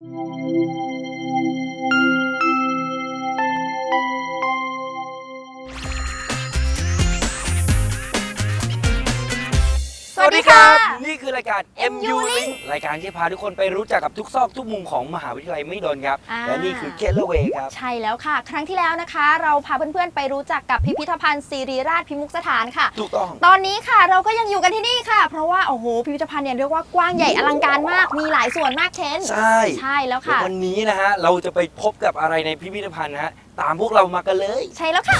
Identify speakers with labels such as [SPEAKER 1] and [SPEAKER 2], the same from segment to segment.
[SPEAKER 1] ส
[SPEAKER 2] รายการ
[SPEAKER 1] MU
[SPEAKER 2] MU Link รายการที่พาทุกคนไปรู้จักกับทุกซอกทุกมุมของมหาวิทยาลัยไม่ดนครับ
[SPEAKER 1] อ่า
[SPEAKER 2] และนี่คือเคลเวครับ
[SPEAKER 1] ใช่แล้วค่ะ ครั้งที่แล้วนะคะ เราพาเพื่อนๆไปรู้จักกับพิพิธภัณฑ์ศิริราชพิมุกสถานค่ะ
[SPEAKER 2] ถูกต้อง
[SPEAKER 1] ตอนนี้ค่ะเราก็ยังอยู่กันที่นี่ค่ะ เพราะว่าโอ้โหพิพิธภัณฑ์เนี่ยเรียกว่ากว้างใหญ่อลังการมากมีหลายส่วนมากเชน
[SPEAKER 2] ใช่
[SPEAKER 1] ใช่แล้ว
[SPEAKER 2] เดี๋ย
[SPEAKER 1] ค่ะ
[SPEAKER 2] ววันนี้นะฮะ เราจะไปพบกับอะไรในพิพิธภัณฑ์นะฮะ ตามพวกเรามากันเลย
[SPEAKER 1] ใช่แล้วค่ะ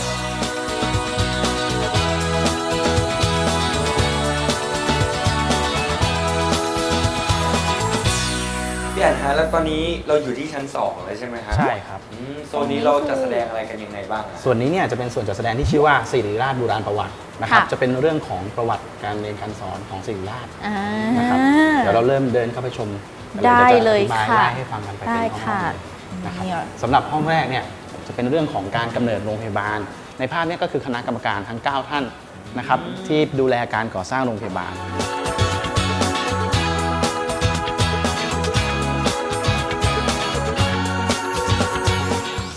[SPEAKER 2] พี่อันฮะแล้วตอนนี้เราอยู่ที่ชั้น2เลยใช่ไหมฮะ
[SPEAKER 3] ใช่ครับ
[SPEAKER 2] อืมโซนนี้เราจะแสดงอะไรกันยังไงบ้างอะ
[SPEAKER 3] ส่วนนี้เนี่ยจะเป็นส่วนจัดแสดงที่ชื่อว่าสิริราชบูราณประวัตินะครับ
[SPEAKER 1] ค่ะ
[SPEAKER 3] จะเป็นเรื่องของประวัติการเรียนการสอนของสิริราช
[SPEAKER 1] อ่า
[SPEAKER 3] นะครับเดี๋ยวเราเริ่มเดินเข้าไปชมกัน
[SPEAKER 1] ได้
[SPEAKER 3] ดี๋วจะ
[SPEAKER 1] เลย
[SPEAKER 3] อธิบา
[SPEAKER 1] ค่ะ
[SPEAKER 3] ไล่ให้ฟังกันไปเป็น
[SPEAKER 1] ได้
[SPEAKER 3] ห้อง
[SPEAKER 1] ค่ะ
[SPEAKER 3] ๆเลย นะครับ
[SPEAKER 1] เนี่ย
[SPEAKER 3] สำหรับห้องแรกเนี่ยจะเป็นเรื่องของการกำเนิดโรงพยาบาล ในภาพเนี้ก็คือคณะกรรมการทั้ง 9 ท่านนะครับที่ดูแลการก่อสร้างโรงพยาบาล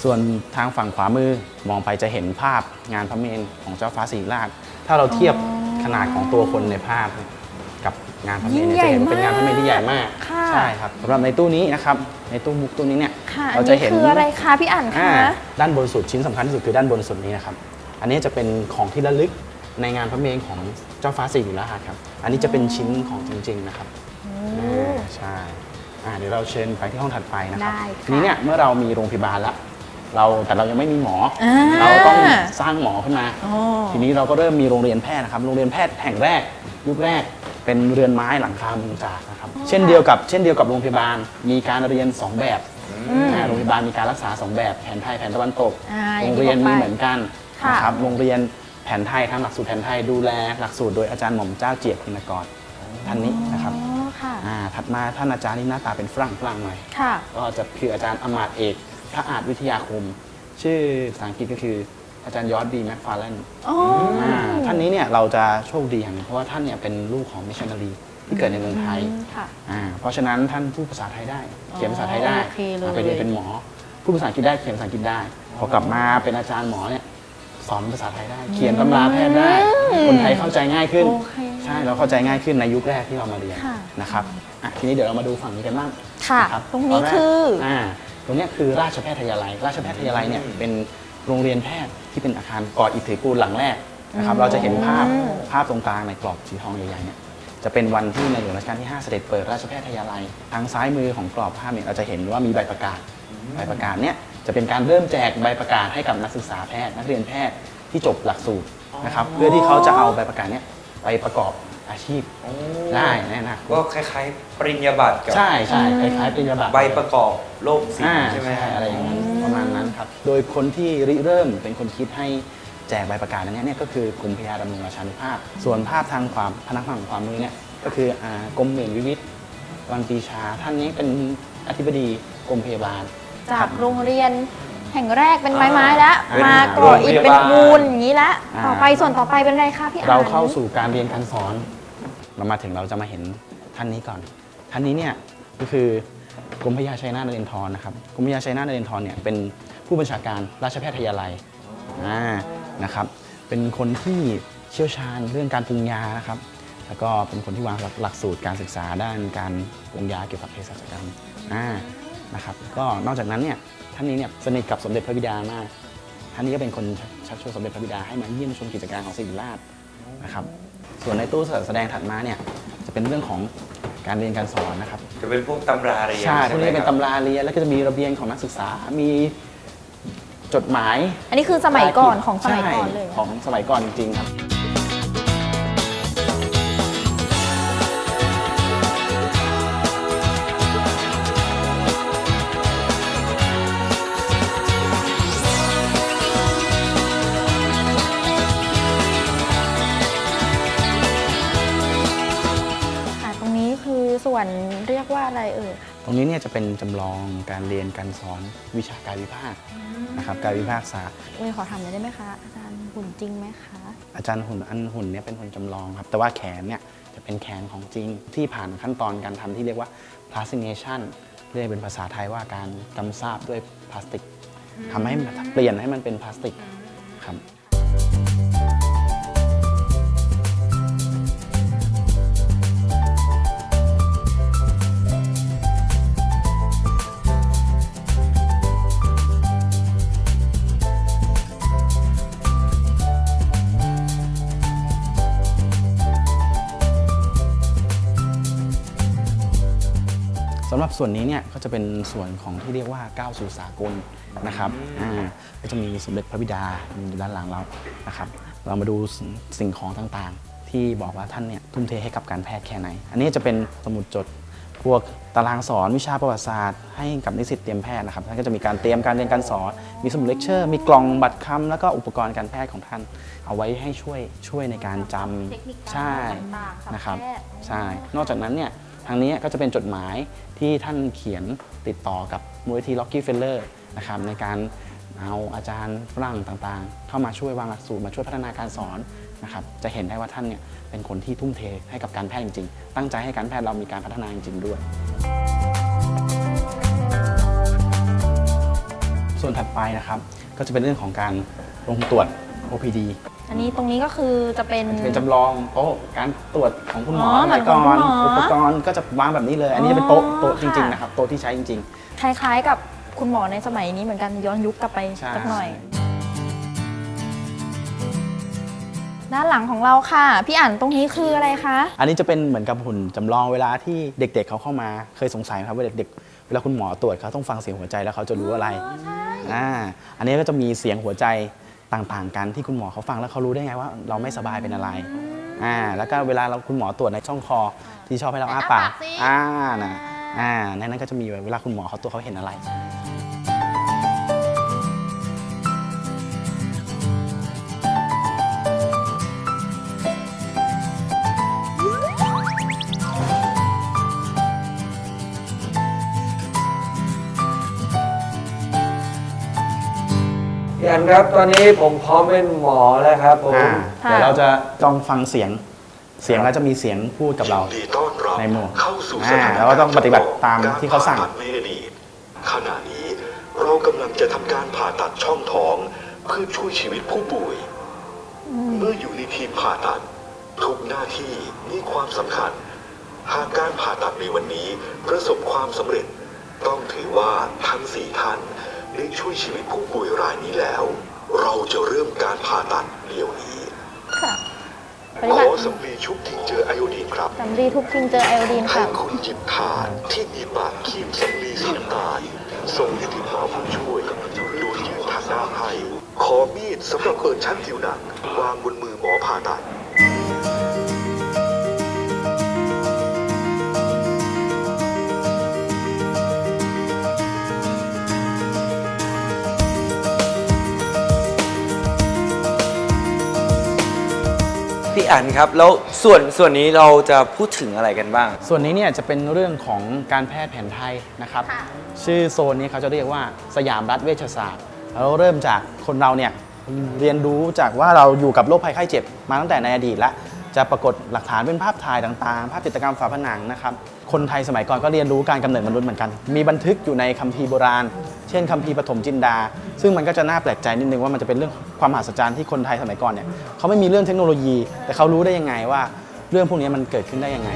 [SPEAKER 3] ส่วนทางฝั่งขวามือมองไปจะเห็นภาพงานพระเมรุของเจ้าฟ้าสิริราช ถ้าเราเทียบขนาดของตัวคนในภาพกับงานพระเมรุเนี่ยจะเห็นว่าเป็นงานพระเมรุที่ใหญ่มาก
[SPEAKER 1] ค่ะ
[SPEAKER 3] ใช่ครับสำหรับในตู้นี้นะครับในตู้มุกตู้นี้เนี่ย
[SPEAKER 1] ค่ะอั
[SPEAKER 3] เรา
[SPEAKER 1] น
[SPEAKER 3] จะ
[SPEAKER 1] นี้
[SPEAKER 3] เห็น
[SPEAKER 1] คืออะไรคะพี่อ่าน
[SPEAKER 3] อ่า
[SPEAKER 1] คะ
[SPEAKER 3] ด้านบนสุดชิ้นสำคัญที่สุดคือด้านบนสุดนี้นะครับอันนี้จะเป็นของที่ระลึกในงานพระเมรุของเจ้าฟ้าสิริราชครับ อันนี้จะเป็นชิ้นของจริง ๆนะครับอ่าใช่อ่าเดี๋ยวเราเชิญไปที่ห้องถัดไปนะครับ
[SPEAKER 1] ได้ค่ะ
[SPEAKER 3] ทีนี้เนี่ยเมื่อเรามีโรงพยาบาลแล้ว เราแต่เรายังไม่มีหมอ
[SPEAKER 1] อ่า
[SPEAKER 3] เราต้องสร้างหมอขึ้นมา
[SPEAKER 1] โอ้
[SPEAKER 3] ทีนี้เราก็เริ่มมีโรงเรียนแพทย์นะครับโรงเรียนแพทย์แห่งแรกยุคแรกเป็นเรือนไม้หลังคามุงจากนะครับเช่นเดียวกับเช่นเดียวกับโรงพยาบาลมีการเรียน 2 แบบอ่าโรงพยาบาลมีการรักษา 2 แบบแผนไทยแผนตะวันตก
[SPEAKER 1] อ่าอ
[SPEAKER 3] โร
[SPEAKER 1] ย่าง
[SPEAKER 3] ง
[SPEAKER 1] ที่
[SPEAKER 3] เรียน
[SPEAKER 1] บอกไป
[SPEAKER 3] มีเหมือนกัน
[SPEAKER 1] ค่ะ
[SPEAKER 3] นะครับโรงเรียนแผนไทยทำหลักสูตรแผนไทยดูแลหลักสูตรโดยอาจารย์หม่อมเจ้าเจียบคุณกรท่านนี้นะครับ
[SPEAKER 1] อ๋อค่ะ
[SPEAKER 3] อ่าถัดมาท่านอาจารย์นี่หน้าตาเป็นฝรั่งฝรั่งหน่อย
[SPEAKER 1] ค่ะ
[SPEAKER 3] ก็จะคืออาจารย์อมาตย์เอก พระอาจวิทยาคม ชื่อภาษาอังกฤษก็คืออาจารย์ยอร์ดดีแมคฟาร์แลน
[SPEAKER 1] อ๋ออา
[SPEAKER 3] ท่านนี้เนี่ยเราจะโชคดีอย่างหนึงเพราะว่าท่านเนี่ยเป็นลูกของมิชชันนารีที่เกิดในเมืองไทย
[SPEAKER 1] ค่ะ
[SPEAKER 3] อ่าเพราะฉะนั้นท่านพูดภาษาไทยได้ เขียนภาษาไทยได้
[SPEAKER 1] โอเคเลย
[SPEAKER 3] อ่าไปเรียนเป็นหมอพูดภาษาอังกฤษได้เขียนภาษาอังกฤษได้ พอกลับมาเป็นอาจารย์หมอเนี่ยสอนภาษาไทยได้ เขียนตำราแพทย์ได้ คนไทยเข้าใจง่ายขึ้น
[SPEAKER 1] โอเค
[SPEAKER 3] ใช่เราเข้าใจง่ายขึ้นในยุคแรกที่เรามาเรียน
[SPEAKER 1] ค่ะ
[SPEAKER 3] นะครับอะทีนี้เดี๋ยวเรามาดูฝั่งนี้กันบ้าง
[SPEAKER 1] ค่ะ
[SPEAKER 3] นะบ
[SPEAKER 1] ตรงนี้
[SPEAKER 3] แก
[SPEAKER 1] คือ
[SPEAKER 3] อ่า ตรงเนี้ยคือราชแพทยาลัย ราชแพทยาลัยเนี่ยเป็นโรงเรียนแพทย์ที่เป็นอาคารก่ออิฐถือปูนหลังแรกนะครับ เราจะเห็นภาพภาพตรงกลางในกรอบสีทองใหญ่ๆเนี่ยจะเป็นวันที่ในหลวงรัชกาลที่ 5 เสด็จเปิดราชแพทยาลัย ทางซ้ายมือของกรอบภาพเนี่ยเราจะเห็นว่ามีใบประกาศ ใบประกาศเนี่ยจะเป็นการเริ่มแจกใบประกาศให้กับนักศึกษาแพทย์ นักเรียนแพทย์ที่จบหลักสูตรนะครับ เพื่อที่เขาจะเอาใบประกาศเนี่ยไปประกอบ อาชีพได้ในอนาคต
[SPEAKER 2] ก็คล้ายๆ ปริญญาบัตรกับ
[SPEAKER 3] ใช่ใช่คล้ายๆปริญญาบัตร
[SPEAKER 2] ใบประกอบโรคศิล
[SPEAKER 3] อ่า
[SPEAKER 2] ป์ใช่ไหมฮะ
[SPEAKER 3] อะไรอย่างนั้นประมาณนั้นครับ โดยคนที่ริเริ่มเป็นคนคิดให้แจกใบประกาศอันเนี้ยเนี่ยก็คือกรมพยาดำรงราชานุภาพ ส่วนภาพทางความพนักฝั่งความมือเนี่ยก็คืออ่ากรมเหมือนวิวิทย์วันปีชา ท่านนี้เป็นอธิบดีกรมพยาบาล
[SPEAKER 1] จากโรงเรียนแห่งแรกเป็นไม้ๆแล้ว
[SPEAKER 3] อ่าม
[SPEAKER 1] มาก่ออิฐเป็นปูนอย่างนี้แล้ว
[SPEAKER 3] อ่า
[SPEAKER 1] ต่อไปส่วนต่อไปเป็นอะไรคะพี่อ่าน
[SPEAKER 3] เราเข้าสู่การเรียนการสอน เรามาถึงเราจะมาเห็นท่านนี้ก่อน ท่านนี้เนี่ยก็คือกรมพยาชัยนาทนเรนทรนะครับกรมพยาชัยนาทนเรนทรเนี่ยเป็นผู้บัญชาการราชแพทยาลัยนะครับ เป็นคนที่เชี่ยวชาญเรื่องการปรุงยานะครับ แล้วก็เป็นคนที่วางหลักหลักสูตรการศึกษาด้านการปรุงยาเกี่ยวกับเภสัชกรรมนะครับ ก็นอกจากนั้นเนี่ยท่านนี้เนี่ยสนิทกับสมเด็จพระบิดามาก ท่านนี้ก็เป็นคนชักชวนสมเด็จพระบิดาให้มาเยี่ยมชมกิจการของศิริราช นะครับส่วนในตู้แสดงถัดมาเนี่ยจะเป็นเรื่องของการเรียนการสอนนะครับ
[SPEAKER 2] จะเป็นพวกตำราเรียน
[SPEAKER 3] ใช่พวก
[SPEAKER 2] ไหม
[SPEAKER 3] นี้เป็น
[SPEAKER 2] ครับ
[SPEAKER 3] ตำราเรียนแล้วก็จะมีระเบียงของนักศึกษา มีจดหมาย
[SPEAKER 1] อันนี้คือสมัยก่อนของสมัย
[SPEAKER 3] ใช่
[SPEAKER 1] ก่อนเลย
[SPEAKER 3] ของสมัยก่อนจริงๆครับ
[SPEAKER 1] ว่าอะไรเอ่ย
[SPEAKER 3] ตรงนี้เนี่ยจะเป็นจำลองการเรียนการสอนวิชาการวิภาคนะครับการวิภาคศาสตร์
[SPEAKER 1] เอยขอถามหน่อยได้ไหมคะ อาจารย์หุ่นจริงไหมคะ
[SPEAKER 3] อาจารย์หุ่นอันหุ่นเนี่ยเป็นหุ่นจำลองครับ แต่ว่าแขนเนี่ยจะเป็นแขนของจริงที่ผ่านขั้นตอนการทำที่เรียกว่า plastination เรียกเป็นภาษาไทยว่าการกำซาบด้วยพลาสติกทำให้เปลี่ยนให้มันเป็นพลาสติกครับ สำหรับส่วนนี้เนี่ยก็จะเป็นส่วนของที่เรียกว่าก้าวสู่สากลนะครับอ่าก็จะมีสมเด็จพระบิดาอยู่ด้านหลังเรานะครับ เรามาดูสิ่งของต่างๆ ที่บอกว่าท่านเนี่ยทุ่มเทให้กับการแพทย์แค่ไหน อันนี้จะเป็นสมุดจดพวกตารางสอนวิชาประวัติศาสตร์ให้กับนิสิตเตรียมแพทย์นะครับท่านก็จะมีการเตรียมการเรียนการสอน มีสมุดเลคเชอร์ มีกล่องบัตรคำแล้วก็อุปกรณ์การแพทย์ของท่าน เอาไว้ให้ช่วยช่วยในการจำ
[SPEAKER 1] เทคนิคการ
[SPEAKER 3] ใช่
[SPEAKER 1] ต่างๆสำหรับ
[SPEAKER 3] นะครับ
[SPEAKER 1] แพทย์
[SPEAKER 3] ใช่ นอกจากนั้นเนี่ย ทางนี้ก็จะเป็นจดหมายที่ท่านเขียนติดต่อกับมูลนิธิล็อกกี้เฟลเลอร์นะครับในการเอาอาจารย์ฝรั่งต่างๆ เข้ามาช่วยวางหลักสูตรมาช่วยพัฒนาการสอนนะครับจะเห็นได้ว่าท่านเนี่ยเป็นคนที่ทุ่มเทให้กับการแพทย์จริงๆ ตั้งใจให้การแพทย์เรามีการพัฒนาจริงๆด้วย ส่วนถัดไปนะครับก็จะเป็นเรื่องของการลงตรวจ OPD
[SPEAKER 1] อันนี้ตรงนี้ก็คือจะเป็น
[SPEAKER 3] จะเป็นจำลองโต๊ะการตรวจของคุณหมอ
[SPEAKER 1] อ๋อ
[SPEAKER 3] สมัยก่อ
[SPEAKER 1] เหมือน
[SPEAKER 3] น
[SPEAKER 1] ของคุณหมอ
[SPEAKER 3] อุปกรณ์ก็จะวางแบบนี้เลย อันนี้จะเป็นโต๊ะ
[SPEAKER 1] อ๋อ
[SPEAKER 3] โต๊ะจริง
[SPEAKER 1] ค่ะ
[SPEAKER 3] ๆนะครับโต๊ะที่ใช้จริง
[SPEAKER 1] คล้ายๆ กับคุณหมอในสมัยนี้เหมือนกันย้อนยุคกลับไป
[SPEAKER 3] ใช่
[SPEAKER 1] สักหน่อย ด้านหลังของเราค่ะ พี่อ่านตรงนี้คืออะไรคะ
[SPEAKER 3] ๆ อันนี้จะเป็นเหมือนกับหุ่นจำลองเวลาที่เด็ก ๆเขาเข้ามาเคยสงสัยไหมครับว่าเด็กๆเวลาคุณหมอตรวจเขาต้องฟังเสียงหัวใจแล้วเขาจะรู้อะไรอ่าอันนี้ก็จะมีเสียงหัวใจ ต่างๆกันที่คุณหมอเขาฟังแล้วเขารู้ได้ไงว่าเราไม่สบายเป็นอะไรอ่าแล้วก็เวลาเราคุณหมอตรวจในช่องคอที่ชอบให้เราอ้าปาก
[SPEAKER 1] อ้าปากสิ
[SPEAKER 3] อ่านะอ่าในนั้นก็จะมีเวลาคุณหมอเขาตัวจเขาเห็นอะไร
[SPEAKER 2] พี่อันครับตอนนี้ผมพร้อมเป็นหมอแล้วครับผม
[SPEAKER 3] อ่า
[SPEAKER 1] ค่ะ
[SPEAKER 3] เดี๋ยวเราจะลองฟังเสียง เสียงแล้วจะมีเสียงพูดกับเรา
[SPEAKER 4] ยินดีต้อนรับ
[SPEAKER 3] ในหมู่
[SPEAKER 4] เข้าสู่
[SPEAKER 3] อ่า
[SPEAKER 4] สถาน
[SPEAKER 3] แล้วก็ต้องปฏิบัติตามที่เขาสั่ง
[SPEAKER 4] กรผ่ตัดในอดีตขณะนี้เรากำลังจะทำการผ่าตัดช่องท้องเพื่อช่วยชีวิตผู้ป่วย เมื่ออยู่ในทีมผ่าตัด ทุกหน้าที่มีความสำคัญ หากการผ่าตัดในวันนี้ประสบความสำเร็จ ต้องถือว่าทั้งสี่ท่าน ได้ช่วยชีวิตผู้ป่วยรายนี้แล้ว เราจะเริ่มการผ่าตัดเดี๋ยวนี้
[SPEAKER 1] ค่ะป
[SPEAKER 4] ข
[SPEAKER 1] ฏิบั
[SPEAKER 4] อ
[SPEAKER 1] ติ
[SPEAKER 4] สำลีชุบทิงเจอไอโอดีนครับ
[SPEAKER 1] สำลีทุกทิงเจอไอโอดีน
[SPEAKER 4] ให้
[SPEAKER 1] ค่ะ
[SPEAKER 4] คุณหยิบถาดที่มีปากคีบสำลีสีน้ำตาลส่งให้ที่หมอผู้ช่วยโดยยื่นทางด้านให้ขอมีดสำหรับเปิดชั้นผิวหนังวางบนมือหมอผ่าตัด
[SPEAKER 2] อันครับ แล้วส่วนส่วนนี้เราจะพูดถึงอะไรกันบ้าง
[SPEAKER 3] ส่วนนี้เนี่ยจะเป็นเรื่องของการแพทย์แผนไทยนะครับ
[SPEAKER 1] ค่ะ
[SPEAKER 3] ชื่อโซนนี้เขาจะเรียกว่าสยามรัฐเวชศาสตร์เราเริ่มจากคนเราเนี่ยเรียนรู้จากว่าเราอยู่กับโรคภัยไข้เจ็บมาตั้งแต่ในอดีตแล้ว จะปรากฏหลักฐานเป็นภาพถ่ายต่างๆ ภาพจิตรกรรมฝาผนังนะครับ คนไทยสมัยก่อนก็เรียนรู้การกำเนิดมนุษย์เหมือนกัน มีบันทึกอยู่ในคัมภีร์โบราณ เช่นคัมภีร์ปฐมจินดา ซึ่งมันก็จะน่าแปลกใจนิดนึงว่ามันจะเป็นเรื่องความมหัศจรรย์ที่คนไทยสมัยก่อนเนี่ยเขาไม่มีเรื่องเทคโนโลยี แต่เขารู้ได้ยังไงว่า เรื่องพวกนี้มันเกิดขึ้นได้ยังไง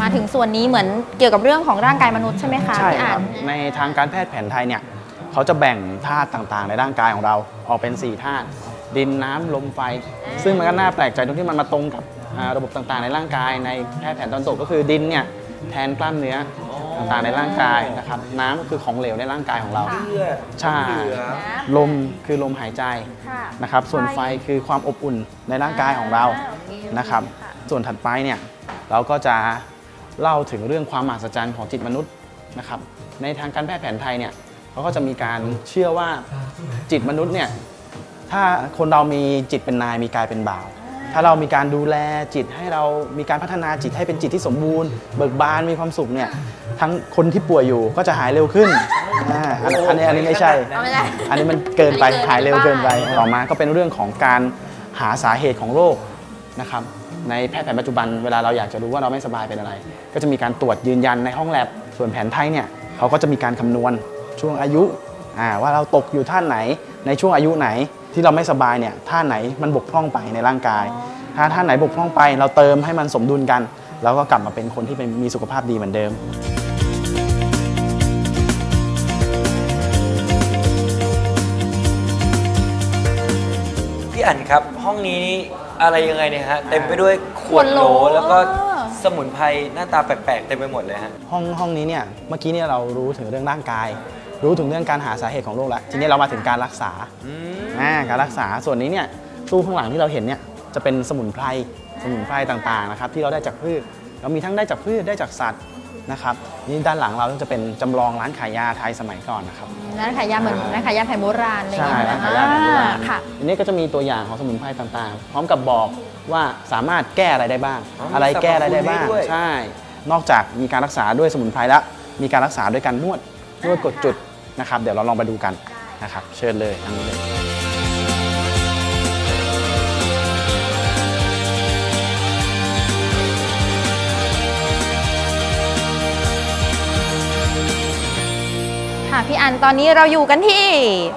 [SPEAKER 1] มาถึงส่วนนี้เหมือนเกี่ยวกับเรื่องของร่างกายมนุษย์ใช่ไหมคะ
[SPEAKER 3] ใช่
[SPEAKER 1] พี่
[SPEAKER 3] ค
[SPEAKER 1] อ่า
[SPEAKER 3] รับ
[SPEAKER 1] น
[SPEAKER 3] ในทางการแพทย์แผนไทยเนี่ย เขาจะแบ่งธาตุต่างๆ ในร่างกายของเราออกเป็น 4 ธาตุดินน้ำลมไฟ ซึ่งมันก็น่าแปลกใจตรงที่มันมาตรงกับอ่าระบบต่างๆ ในร่างกายในแพทย์แผนตอนตกก็คือดินเนี่ยแทนกล้ามเนื้อต่างๆในร่างกายนะครับน้ำก็คือของเหลวในร่างกายของเรา
[SPEAKER 1] ค่ะ
[SPEAKER 2] เลือด
[SPEAKER 3] ใช่
[SPEAKER 2] เหลือ
[SPEAKER 3] ลมคือลมหายใจ
[SPEAKER 1] ค่ะ
[SPEAKER 3] นะครับส่วนไฟคือความอบอุ่นในร่างกายของเรา
[SPEAKER 1] อ่าโอเค
[SPEAKER 3] นะครับ
[SPEAKER 1] ค่ะ
[SPEAKER 3] ส่วนถัดไปเนี่ยเราก็จะเล่าถึงเรื่องความมหัศจรรย์ของจิตมนุษย์นะครับในทางการแพทย์แผนไทยเนี่ย เขาก็จะมีการเชื่อว่าจิตมนุษย์เนี่ยถ้าคนเรามีจิตเป็นนายมีกายเป็นบ่าว ถ้าเรามีการดูแลจิตให้เรามีการพัฒนาจิตให้เป็นจิตที่สมบูรณ์ เบิกบานมีความสุขเนี่ยทั้งคนที่ป่วยอยู่ก็จะหายเร็วขึ้นอ่าอันอันนี้อันนี้ไม่ใช่
[SPEAKER 1] เอาไม่ได้
[SPEAKER 3] อันนี้มันเกินไป
[SPEAKER 1] อันนี้เกิน
[SPEAKER 3] หายเร็วเกินไป
[SPEAKER 1] ไป
[SPEAKER 3] ต่อมาก็เป็นเรื่องของการหาสาเหตุของโรคนะครับในแพทย์แผนปัจจุบันเวลาเราอยากจะรู้ว่าเราไม่สบายเป็นอะไร ก็จะมีการตรวจยืนยันในห้องแลบส่วนแผนไทยเนี่ยเขาก็จะมีการคำนวณ ช่วงอายุอ่าว่าเราตกอยู่ท่านไหนในช่วงอายุไหนที่เราไม่สบายเนี่ยท่าไหนมันบกพร่องไปในร่างกาย ถ้าท่านไหนบกพร่องไป เราเติมให้มันสมดุลกัน แล้วก็กลับมาเป็นคนที่เป็นมีสุขภาพดีเหมือนเดิม
[SPEAKER 2] พี่อั๋นครับห้องนี้นี่อะไรยังไงเนี่ยฮะเต็มไปด้วยขวดโหล
[SPEAKER 1] ขวดโหล
[SPEAKER 2] แล้วก็
[SPEAKER 1] เออ
[SPEAKER 2] สมุนไพรหน้าตาแปลกๆเต็มไปหมดเลยฮะ
[SPEAKER 3] ห้องห้องนี้เนี่ยเมื่อกี้เนี่ยเรารู้ถึงเรื่องร่างกาย รู้ถึงเรื่องการหาสาเหตุของโรคแล้วทีนี้เรามาถึงการรักษา
[SPEAKER 2] อืม
[SPEAKER 3] อ่าการรักษาส่วนนี้เนี่ยตู้ข้างหลังที่เราเห็นเนี่ยจะเป็นสมุนไพรสมุนไพรต่างๆนะครับที่เราได้จากพืชเรามีทั้งได้จากพืชได้จากสัตว์นะครับนี่ด้านหลังเราจะเป็นจำลองร้านขายยาไทยสมัยก่อนนะครับ
[SPEAKER 1] ร้านขายยาเหมือนร้านขายยาแผนโบราณอะไรอย่าง
[SPEAKER 3] ใช่
[SPEAKER 1] เงี้ย
[SPEAKER 3] ร้านขายยาแผนโบราณ
[SPEAKER 1] อ่ค่ะ
[SPEAKER 3] อันนี้ก็จะมีตัวอย่างของสมุนไพรต่างๆ พร้อมกับบอกว่าสามารถแก้อะไรได้บ้าง
[SPEAKER 2] อ๋อมี
[SPEAKER 3] อะไรแก้อะไรได้บ้าง
[SPEAKER 2] สรรพคุณให้ด้วย
[SPEAKER 3] ใช่ นอกจากมีการรักษาด้วยสมุนไพรแล้วมีการรักษาด้วยการนวดนวดกดจุด นะครับ เดี๋ยวเราลองไปดูกันนะครับ เชิญเลยทางนี้เลย
[SPEAKER 1] ค่ะพี่อันตอนนี้เราอยู่กันที่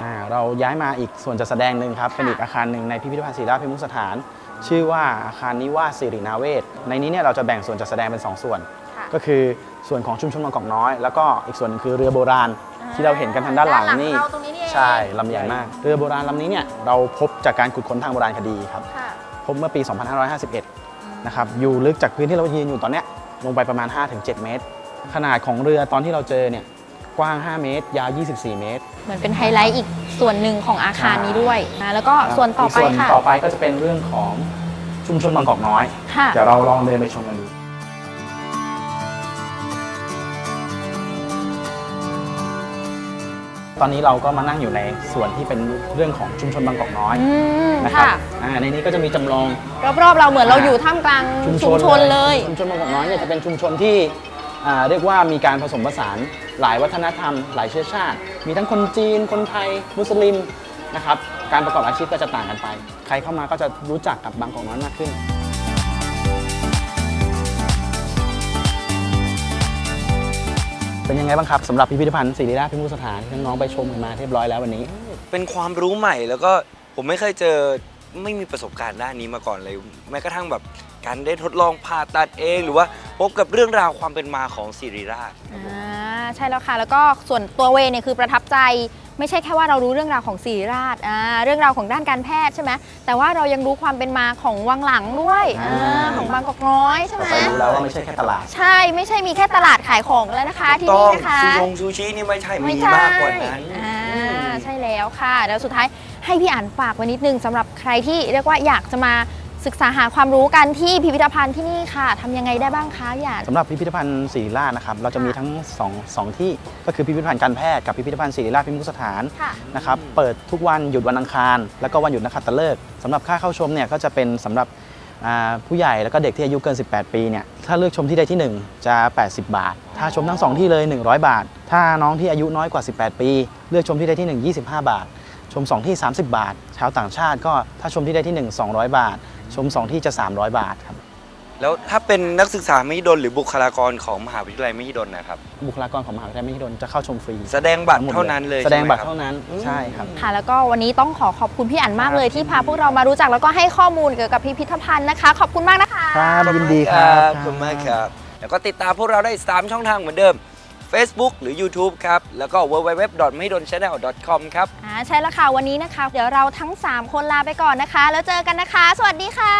[SPEAKER 3] อ่าเราย้ายมาอีกส่วนจัดแสดงหนึ่งครับ เป็นอีกอาคารหนึ่งในพิพิธภัณฑ์ศิลปพิมุขสถาน ชื่อว่าอาคารนิวาสสิรินาเวศ ในนี้เนี่ยเราจะแบ่งส่วนจัดแสดงเป็น 2 ส่วน
[SPEAKER 1] ค่ะ
[SPEAKER 3] ก็คือส่วนของชุมชนบางกอกน้อย แล้วก็อีกส่วนหนึงคือเรือโบราณ ที่เราเห็นกันทางด้านหลังนี่
[SPEAKER 1] เราตรงนี้นี่เอง
[SPEAKER 3] ใช่ลำใหญ่มากเรือโบราณลำนี้เนี่ยเราพบจากการขุดค้นทางโบราณคดีครับ
[SPEAKER 1] ค่ะ
[SPEAKER 3] พบเมื่อปี 2551 นะครับอยู่ลึกจากพื้นที่เรายืนอยู่ตอนเนี้ยลงไปประมาณ 5-7 เมตร ขนาดของเรือตอนที่เราเจอเนี่ยกว้าง 5 เมตร ยาว 24 เมตร
[SPEAKER 1] เหมือนเป็นไฮไลท์อีกส่วนหนึ่งของอาคารนี้ด้วยนะแล้วก็ส่วนต่อไป
[SPEAKER 3] กส่วน
[SPEAKER 1] ค่ะ
[SPEAKER 3] ต่อไปก็จะเป็นเรื่องของชุมชนบางกอกน้อย
[SPEAKER 1] ค่ะ
[SPEAKER 3] เดี๋ยวเราลองเดินไปชมกันดู ตอนนี้เราก็มานั่งอยู่ในส่วนที่เป็นเรื่องของชุมชนบางกอกน้อย
[SPEAKER 1] อืม
[SPEAKER 3] นะครับ
[SPEAKER 1] ค่ะ
[SPEAKER 3] อ่าในนี้ก็จะมีจำลอง
[SPEAKER 1] รอบๆเราเหมือนเราอยู่ท่ามกลางชุมชนเลย
[SPEAKER 3] ชุมชนบางกอกน้อยเนี่ยจะเป็นชุมชนที่อ่าเรียกว่ามีการผสมผสานหลายวัฒนธรรม หลายเชื้อชาติ มีทั้งคนจีน คนไทย มุสลิมนะครับ การประกอบอาชีพก็จะต่างกันไป ใครเข้ามาก็จะรู้จักกับบางกอกน้อยมากขึ้น เป็นยังไงบ้างครับสำหรับพิพิธภัณฑ์ศิริราชพิมุขสถานที่น้องๆไปชมกันมาเรียบร้อยแล้ววันนี้
[SPEAKER 2] เป็นความรู้ใหม่แล้วก็ผมไม่เคยเจอไม่มีประสบการณ์ด้านนี้มาก่อนเลย แม้กระทั่งแบบการได้ทดลองผ่าตัดเอง หรือว่าพบกับเรื่องราวความเป็นมาของศิริราช
[SPEAKER 1] อ่า ใช่แล้วค่ะ แล้วก็ส่วนตัวเวย์เนี่ยคือประทับใจ ไม่ใช่แค่ว่าเรารู้เรื่องราวของศิริราชอ่าเรื่องราวของด้านการแพทย์ใช่ไหมแต่ว่าเรายังรู้ความเป็นมาของวังหลังด้วย
[SPEAKER 3] อ่า
[SPEAKER 1] อ่าของบางกอกน้อยใช่ไหม
[SPEAKER 3] ต่อไปรู้แล้วว่าไม่ใช่แค่ตลาด
[SPEAKER 1] ใช่ไม่ใช่มีแค่ตลาดขายของแล้วนะคะที่
[SPEAKER 2] ต้
[SPEAKER 1] นี่
[SPEAKER 2] อง
[SPEAKER 1] นะคะ
[SPEAKER 2] ซูชงซูชินี่ไม่ใช่
[SPEAKER 1] ไม่
[SPEAKER 2] มี
[SPEAKER 1] ใช่
[SPEAKER 2] มากกว่านั้น
[SPEAKER 1] อ่า
[SPEAKER 2] อืม
[SPEAKER 1] ใช่แล้วค่ะ แล้วสุดท้ายให้พี่อ่านฝากไว้นิดนึงสำหรับใครที่เรียกว่าอยากจะมา ศึกษาหาความรู้กันที่พิพิธภัณฑ์ที่นี่ค่ะทำยังไงได้บ้างคะพี่อ่าน
[SPEAKER 3] สำหรับพิพิธภัณฑ์ศิริราชนะครับเราจะมีทั้งสองสองที่ก็คือพิพิธภัณฑ์การแพทย์กับพิพิธภัณฑ์ศิริราชพิมุขสถาน
[SPEAKER 1] ค่ะ
[SPEAKER 3] นะครับเปิดทุกวันหยุดวันอังคาร แล้วก็วันหยุดนักขัตฤกษ์สำหรับค่าเข้าชมเนี่ยก็จะเป็นสำหรับอ่าผู้ใหญ่แล้วก็เด็กที่อายุเกิน 18 ปีเนี่ยถ้าเลือกชมที่ใดที่1จะ 80 บาท ถ้าชมทั้งสองที่เลย 100 บาท ถ้าน้องที่อายุน้อยกว่า 18 ปี เลือกชมที่ใดที่1 25 บาท ชม 2 ที่ 30 บาท ชาวต่างชาติก็ถ้าชมที่ใดที่ 1 200 บาท ชม 2 ที่จะ 300 บาทครับ
[SPEAKER 2] แล้วถ้าเป็นนักศึกษามหิดลหรือบุคลากรของมหาวิทยาลัยมหิดลนะครับ
[SPEAKER 3] บุคลากรของมหาวิทยาลัยมหิดลจะเข้าชมฟรี
[SPEAKER 2] แสดงบัตร
[SPEAKER 3] ทั้งหมด
[SPEAKER 2] เท่านั้นเลย
[SPEAKER 3] แสดงบัตร
[SPEAKER 2] ใช่ไหมค
[SPEAKER 3] เท่านั้น ใช่ครับ
[SPEAKER 1] ค่ะ แล้วก็วันนี้ต้องขอขอบคุณพี่อั๋นมากเลยที่พาพวกเรามารู้จักแล้วก็ให้ข้อมูลเกี่ยวกับพิพิธภัณฑ์นะคะ ขอบคุณมากนะคะ
[SPEAKER 3] ครับ ยินดีครับ
[SPEAKER 2] ขอบคุณมากครับ แล้วก็ติดตามพวกเราได้ 3 ช่องทางเหมือนเดิม Facebook หรือ YouTube ครับ แล้วก็ www.maidonchannel.com ครับ
[SPEAKER 1] อ่าใช่แล้วค่ะวันนี้นะคะ เดี๋ยวเราทั้ง 3 คนลาไปก่อนนะคะ แล้วเจอกันนะคะ สวัสดีค่ะ